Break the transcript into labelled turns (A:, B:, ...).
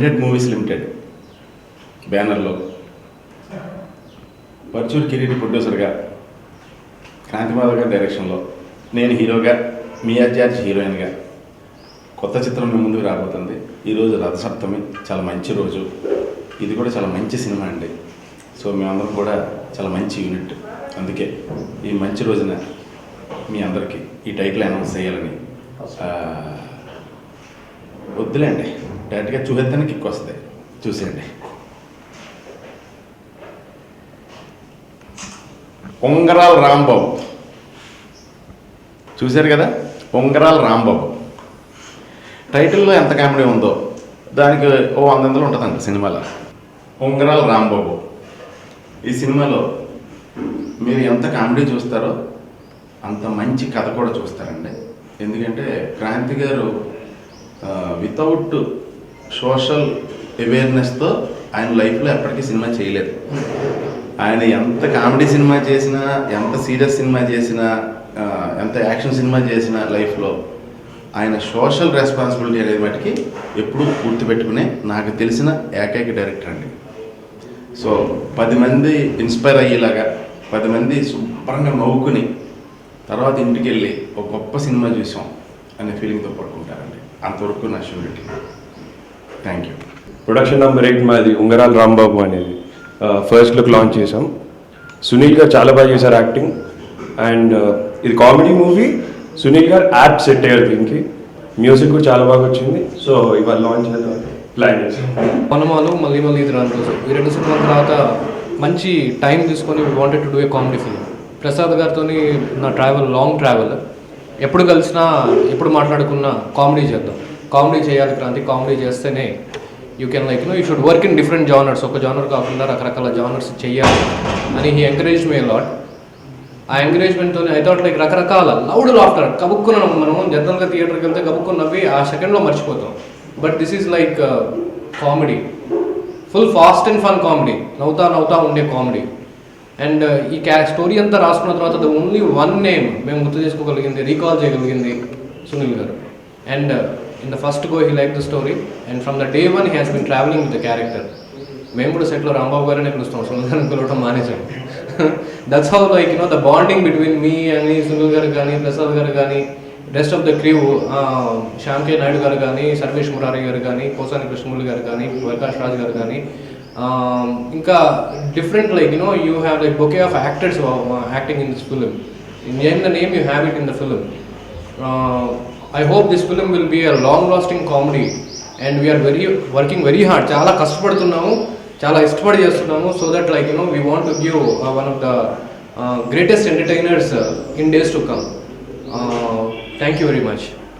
A: Hundred movies limited బ్యానర్లో. పర్చూర్ కిరీటి ప్రొడ్యూసర్గా క్రాంతిమాధవ్ గారి డైరెక్షన్లో నేను హీరోగా మియా జార్జ్ హీరోయిన్గా కొత్త చిత్రం మీ ముందుకు రాబోతుంది. ఈరోజు రథసప్తమి చాలా మంచి రోజు. ఇది కూడా చాలా మంచి సినిమా అండి. సో మేమందరం కూడా చాలా మంచి యూనిట్. అందుకే ఈ మంచి రోజున మీ అందరికీ ఈ టైటిల్ అనౌన్స్ చేయాలని వద్దులేండి. డైరెక్ట్గా చూసేద్దానికి కిక్ వస్తుంది. చూసేయండి. పొంగరాల రాంబాబు. చూశారు కదా? పొంగరాల రాంబాబు. టైటిల్లో ఎంత కామెడీ ఉందో. దానికి ఓ వంద వందలు ఉంటుందండి సినిమాలో. పొంగరాల రాంబాబు. ఈ సినిమాలో మీరు ఎంత కామెడీ చూస్తారో అంత మంచి కథ కూడా చూస్తారండి. ఎందుకంటే క్రాంతి గారు వితౌట్ సోషల్ అవేర్నెస్తో ఆయన లైఫ్లో ఎప్పటికీ సినిమా చేయలేదు. ఆయన ఎంత కామెడీ సినిమా చేసినా ఎంత సీరియస్ సినిమా చేసినా ఎంత యాక్షన్ సినిమా చేసినా లైఫ్లో ఆయన సోషల్ రెస్పాన్సిబిలిటీ అనేది మటుకి ఎప్పుడూ పూర్తి పెట్టుకునే నాకు తెలిసిన ఏకైక డైరెక్టర్ అండి. సో పది మంది ఇన్స్పైర్ అయ్యేలాగా పది మంది శుభ్రంగా నవ్వుకుని తర్వాత ఇంటికి వెళ్ళి ఒక గొప్ప సినిమా చూసాం అనే ఫీలింగ్తో పడుకుంటారండి. అంతవరకు నా surety thank you
B: production number eight మాది ఉంగరాల రాంబాబు అనేది. ఫస్ట్ లుక్ లాంచ్ చేసాం సునీల్ గారు చాలా బాగా చేశారు యాక్టింగ్ అండ్ ఇది కామెడీ మూవీ సునీల్ గారు యాప్ సెట్ అయ్యారు దీనికి. మ్యూజిక్ కూడా చాలా బాగా వచ్చింది. సో ఇవాళ లాంచ్ చేద్దాం. ప్లాన్ చేసాం
C: వనమాలు మళ్ళీ మళ్ళీ ఇది రెండు రోజు. ఈ రెండు సినిమాల తర్వాత మంచి టైం తీసుకొని wanted to do a comedy film Prasad గారితో నా ట్రావెల్ లాంగ్ ట్రావెల్ ఎప్పుడు కలిసినా ఎప్పుడు మాట్లాడుకున్నా కామెడీ చేద్దాం. కామెడీ చేయాలి క్రాంతి కామెడీ చేస్తేనే you can like no you should work in different genres ఒక జానర్ కాకుండా రకరకాల జానర్స్ చేయాలి. అని హీ ఎంకరేజ్ మీ లాట్ ఆ ఎంకరేజ్మెంట్తో ఐ థాట్ లైక్ రకరకాల లౌడ్ లాఫ్టర్ కబుక్కున్నాం మనం జనరల్గా థియేటర్కి వెళ్తే కబుక్కుని నవ్వి ఆ సెకండ్లో మర్చిపోతాం. But this is like comedy full fast and fun comedy నవ్వుతా నవ్వుతా ఉండే కామెడీ అండ్ uh, ఈ క్యా స్టోరీ అంతా రాసుకున్న తర్వాత ద ఓన్లీ వన్ నేమ్ మేము గుర్తు చేసుకోగలిగింది రీకాల్ చేయగలిగింది సునీల్ గారు. And in the first go he like the story and from the day one he has been travelling with the character మేము కూడా సెట్లో రాంబాబు గారనే పిలుస్తాం సునీల్ గారిని పిలవడం మానేసాం that's how like you know the bonding between me అని సునీల్ గారు కానీ ప్రసాద్ గారు కానీ rest of the crew శ్యాంకే Naidu గారు కానీ సర్వేష్ మురారి గారు కానీ కోసాని కృష్ణమూర్తి గారు కానీ ప్రకాష్ రాజ్ గారు కానీ ఇంకా different like you know you have like bouquet of actors acting in this film name the name you have it in the film I hope this film will be a long lasting comedy and we're very working very hard చాలా కష్టపడుతున్నాము చాలా ఇష్టపడి చేస్తున్నాము so that like you know we want to give one of the greatest entertainers in days to come thank you very much